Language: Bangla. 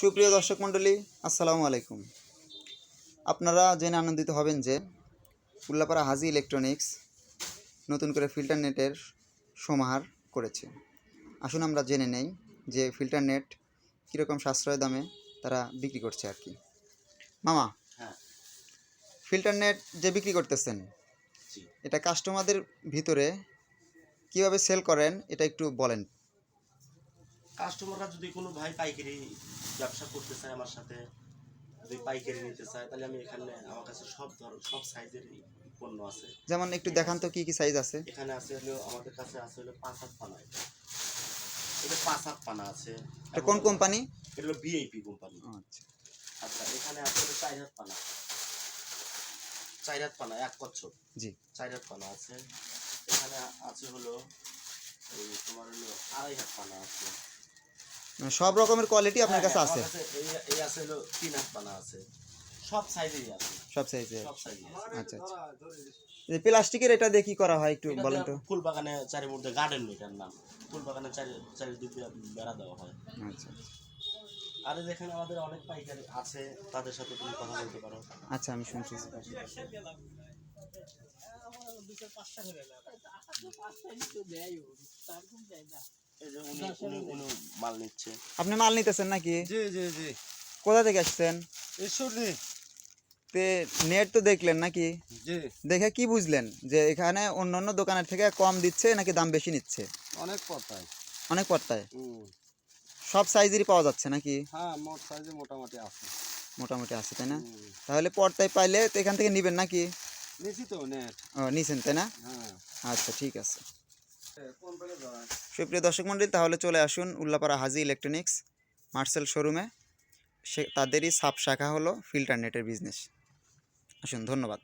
সুপ্রিয় দর্শক মণ্ডলী আসসালামু আলাইকুম। আপনারা জেনে আনন্দিত হবেন যে উল্লাপাড়া হাজি ইলেকট্রনিক্স নতুন করে ফিল্টার নেটের সমাহার করেছে। আসুন আমরা জেনে নেই যে ফিল্টার নেট কীরকম সাশ্রয় দামে তারা বিক্রি করছে আর কি। মামা হ্যাঁ। ফিল্টার নেট যে বিক্রি করতেছেন এটা কাস্টমারদের ভিতরে কীভাবে সেল করেন এটা একটু বলেন। কাস্টমাররা যদি কোনো ভাই পাইকারি ব্যবসা করতে চায় আমার সাথে যদি পাইকারি নিতে চায় তাহলে আমি এখানে আমার কাছে সব ধর সব সাইজের পণ্য আছে। যেমন একটু দেখান তো কি কি সাইজ আছে। এখানে আছে হলো আমাদের কাছে আছে হলো পাঁচ হাত পানা এটা। এটা পাঁচ হাত পানা আছে। এটা কোন কোম্পানি এটা হলো বিআইপি কোম্পানি আচ্ছা। আচ্ছা এখানে আছে হলো চার হাত পানা। চার হাত পানা এক কচ্ছপ। জি। চার হাত পানা আছে। এখানে আছে হলো এই তোমার হলো আড়াই হাত পানা আছে। সব রকমের কোয়ালিটি আপনার হ্যাঁ, কাছে হ্যাঁ, আছে। এই এই আছে হলো তিন হাত পানা আছে। সব সাইজেরই আছে। সব সাইজে সব সাইজের আচ্ছা আচ্ছা। এই প্লাস্টিকের এটা দিয়ে কি করা হয় একটু বলেন তো। ফুল বাগানে চারি মধ্যে গার্ডেন এটার নাম। ফুল বাগানে চারি চারিদিকে বেড়া দেওয়া হয়। আচ্ছা আর যেখানে আমাদের অনেক পাইকারি আছে তাদের সাথে তুমি কথা বলতে পারো। আচ্ছা আমি শুনছি। উনি মাল নিচ্ছে। আপনি মাল নিতেছেন নাকি? জি জি জি। কোথা থেকে আসছেন? ঈশ্বরদী তে নেট তো দেখলেন নাকি? জি। দেখে কি বুঝলেন যে এখানে অন্য অন্য দোকানের থেকে কম দিচ্ছে নাকি দাম বেশি নিচ্ছে? অনেক পতায় অনেক পড়তায়? সব সাইজেরই পাওয়া যাচ্ছে নাকি? হ্যাঁ মোট সাইজে মোটামুটি আছে। মোটামুটি আছে তাই না? তাহলে পর্দায় পাইলে তো এখান থেকে নিবেন নাকি? নিছি তো নেট। ও নিছেন তাই না? হ্যাঁ। আচ্ছা ঠিক আছে। সুপ্রিয় দর্শক মণ্ডলী, তাহলে চলে আসুন উল্লাপাড়া হাজি ইলেকট্রনিক্স মার্সেল শোরুমে। সে, তাদেরই সাব শাখা হলো ফিল্টার নেটের বিজনেস। আসুন, ধন্যবাদ।